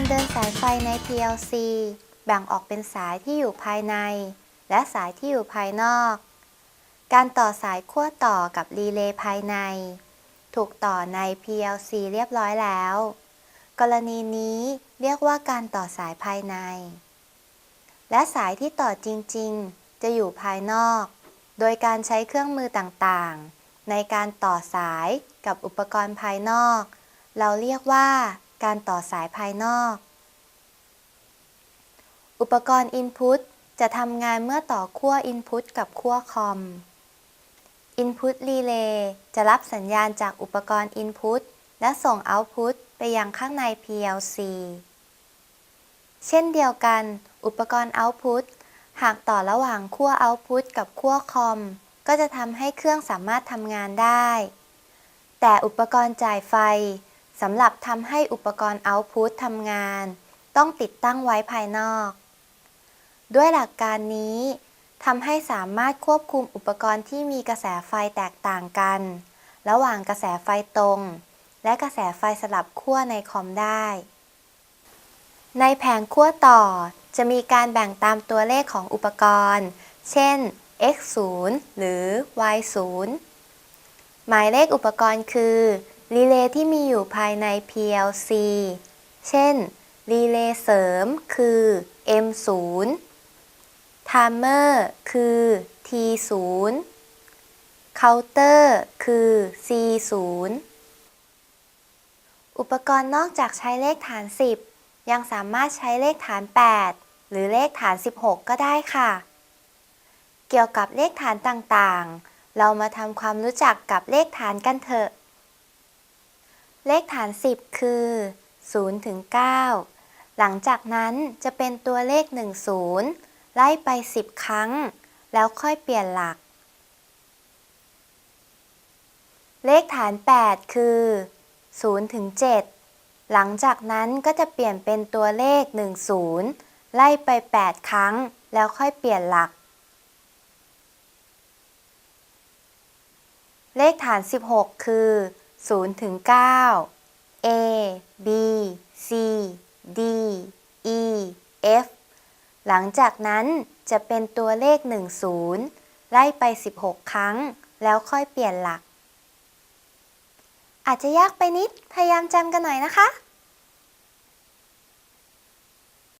การเดินสายไฟใน PLC แบ่งออกเป็นสายที่อยู่ภายใน และสายที่อยู่ภายนอก การต่อสายขั้วต่อกับรีเลย์ภายใน ถูกต่อใน PLC เรียบร้อยแล้ว กรณีนี้เรียกว่าการต่อสายภายใน และสายที่ต่อจริง ๆ จะอยู่ภายนอก โดยการใช้เครื่องมือต่างๆ ในการต่อสายกับอุปกรณ์ภายนอก เราเรียกว่า การต่อสายภายนอก อุปกรณ์ Input จะทำงานเมื่อต่อขั้ว Input กับขั้วคอม Input Relay จะรับสัญญาณจากอุปกรณ์ Input และส่ง Output ไปยังข้างใน PLC เช่นเดียวกัน อุปกรณ์ Output หากต่อระหว่างขั้ว Output กับขั้วคอม ก็จะทำให้เครื่องสามารถทำงานได้ แต่อุปกรณ์จ่ายไฟ สำหรับทำให้อุปกรณ์ Output ทำงาน ต้องติดตั้งไว้ภายนอก ด้วยหลักการนี้ทำให้สามารถควบคุมอุปกรณ์ที่มีกระแสไฟแตกต่างกัน ระหว่างกระแสไฟตรง และกระแสไฟสลับขั้วในคอมได้ ในแผงขั้วต่อจะมีการแบ่งตามตัวเลขของอุปกรณ์ เช่น x 0หรือ y 0หมายเลขอุปกรณ์คือ รีเลย์ที่มีอยู่ภายใน PLC เช่น รีเลย์เสริมคือ M 0 ไทม์เมอร์คือ T 0 เคาน์เตอร์คือ C 0 อุปกรณ์นอกจากใช้เลขฐาน 10 ยังสามารถใช้เลขฐาน 8 หรือเลขฐาน 16 ก็ได้ค่ะ เกี่ยวกับเลขฐานต่างๆ เรามาทำความรู้จักกับเลขฐานกันเถอะ เลขฐาน 10 คือ 0 ถึง 9 หลังจากนั้นจะเป็นตัวเลข 10 ไล่ไป 10 ครั้ง แล้วค่อยเปลี่ยนหลัก เลขฐาน 8 คือ 0 ถึง 7 หลังจากนั้นก็จะเปลี่ยนเป็นตัวเลข 10 ไล่ไป 8 ครั้ง แล้วค่อยเปลี่ยนหลัก เลขฐาน 16 คือ 0ถึง9 A B C D E F หลังจากนั้นจะเป็นตัวเลข 10 ไล่ไป 16 ครั้ง แล้วค่อยเปลี่ยนหลัก อาจจะยากไปนิด พยายามจำกันหน่อยนะคะ